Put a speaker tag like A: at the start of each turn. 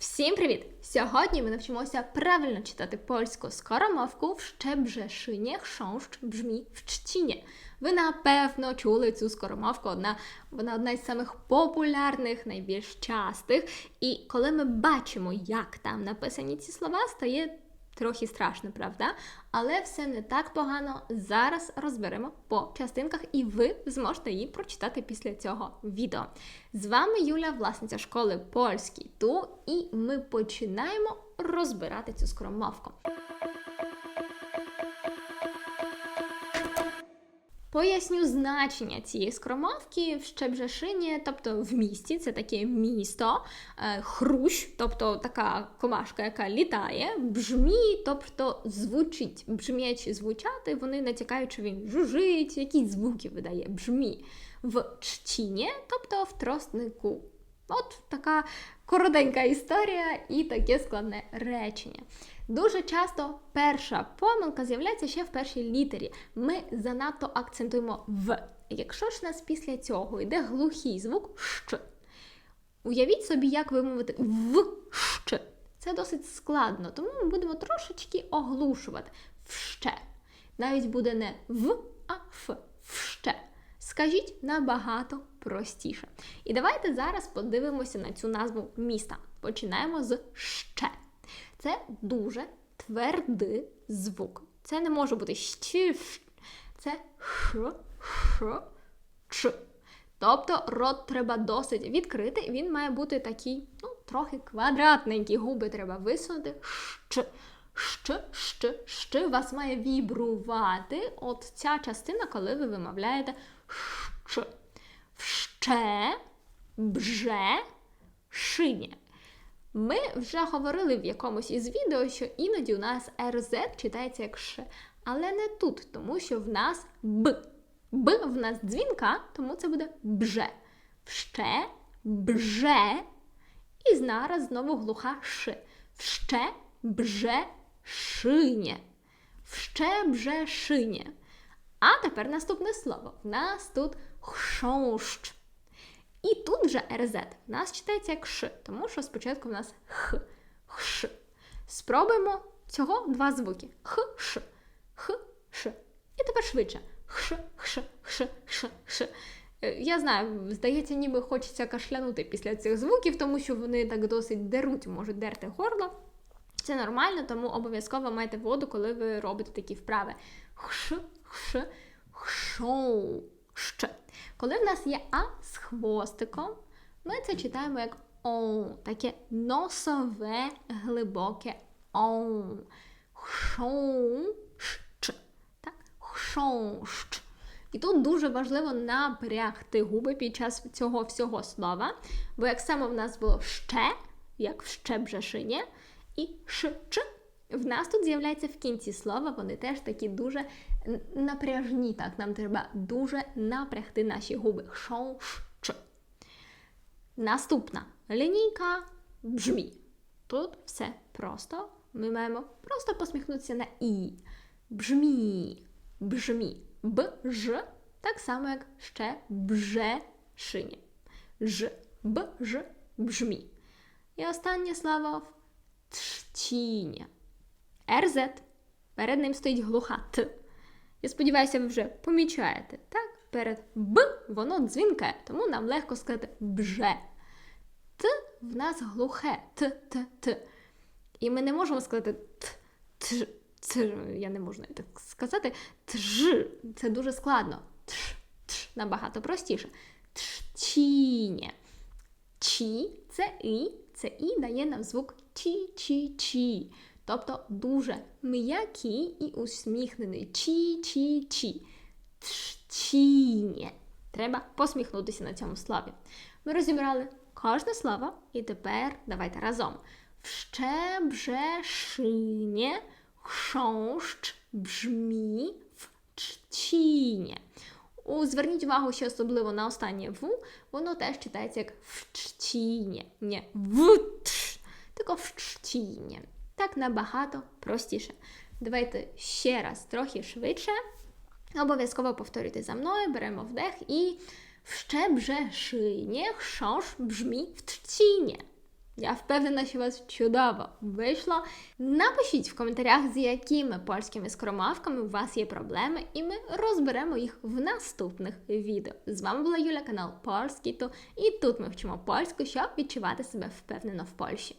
A: Всім привіт! Сьогодні ми навчимося правильно читати польську скоромовку в щебжешині, хшонщ, бжмі, в чтіні. Ви напевно чули цю скоромовку. Одна вона одна із самих популярних, найбільш частих. І коли ми бачимо, як там написані ці слова, стає трохи страшно, правда? Але все не так погано. Зараз розберемо по частинках, і ви зможете її прочитати після цього відео. З вами Юля, власниця школи Польський Ту, і ми починаємо розбирати цю скоромовку. Поясню значення цієї скромовки в Щебжешині, тобто в місті, це таке місто, е, хрущ, тобто така комашка, яка літає, бжмі, тобто звучить, бжм'ячі звучати, вони натякають, що він жужить, якісь звуки видає, бжмі. В чтіні, тобто в тростнику. От така коротенька історія і таке складне речення. Дуже часто перша помилка з'являється ще в першій літері. Ми занадто акцентуємо в. Якщо ж у нас після цього йде глухий звук щ. Уявіть собі, як вимовити в щ. Це досить складно, тому ми будемо трошечки оглушувати вще. Навіть буде не в. Скажіть набагато простіше. І давайте зараз подивимося на цю назву міста. Починаємо з ще. Це дуже твердий звук. Це не може бути щ, це ш, ш, ч. Тобто рот треба досить відкрити, він має бути такий, ну, трохи квадратненький. Губи треба висунути. Щ, щ, щ, щ. Вас має вібрувати. От ця частина, коли ви вимовляєте щ. Вще, бже, шинє. Ми вже говорили в якомусь із відео, що іноді у нас РЗ читається як Ш, але не тут, тому що в нас Б. Б в нас дзвінка, тому це буде бже. Вще, бже. І зараз знову глуха Ш. Вще, бже, шинє. Вще, бже, шинє. А тепер наступне слово. В нас тут хшощ. І тут вже РЗ в нас читається як Ш, тому що спочатку в нас Х, Хш. Спробуємо цього два звуки. Х, Ш, Х, Ш. І тепер швидше. Хш, Хш, Хш, Хш. Е, Я знаю, здається, ніби хочеться кашлянути після цих звуків, тому що вони так досить деруть, можуть дерти горло. Це нормально, тому обов'язково майте воду, коли ви робите такі вправи. Хш, хш, хшоу, ще. Коли в нас є А з хвостиком, ми це читаємо як О, таке носове глибоке О. Хшоущ. Так? Хшоущ. І тут дуже важливо напрягти губи під час цього всього слова. Бо як саме в нас було ще, як в щебжешині, і ш, ч, в нас тут з'являється в кінці слова, вони теж такі дуже напряжні. Так, нам треба дуже напрягти наші губи. Шоу, ш, Наступна лінійка бжмі. Тут все просто. Ми маємо просто посміхнутися на і. Бжмі, бжмі, бж, так само, як ще бже шині. Ж, бж, бжмі. І останнє слово тштіння. РЗ. Перед ним стоїть глуха Т. Я сподіваюся, ви вже помічаєте. Так? Перед Б воно дзвінке, тому нам легко сказати бже. Т в нас глухе Т, Т, Т. І ми не можемо сказати т, т, я не можу так сказати. Тж. Це дуже складно. Тш, тш, набагато простіше. Тштіння. Чі це і, це і дає нам звук чі-чі-чі. Тобто дуже м'який і усміхнений. Чі-чі-чі. Тштіння. Треба посміхнутися на цьому слові. Ми розібрали кожне слово, і тепер давайте разом. Вщебжешиnie, chrząszcz brzmi w czcinie. У, зверніть увагу, що особливо на останнє в, воно теж читається як в чтіні. Не в тш, тільки в чтіні. Так набагато простіше. Давайте ще раз трохи швидше. Обов'язково повторюйте за мною, беремо вдих і вщебжешиnie, chrząszcz brzmi w trzcinie. Я впевнена, що у вас чудово вийшло. Напишіть в коментарях, з якими польськими скромавками у вас є проблеми, і ми розберемо їх в наступних відео. З вами була Юля, канал Польський, і тут ми вчимо польську, щоб відчувати себе впевнено в Польщі.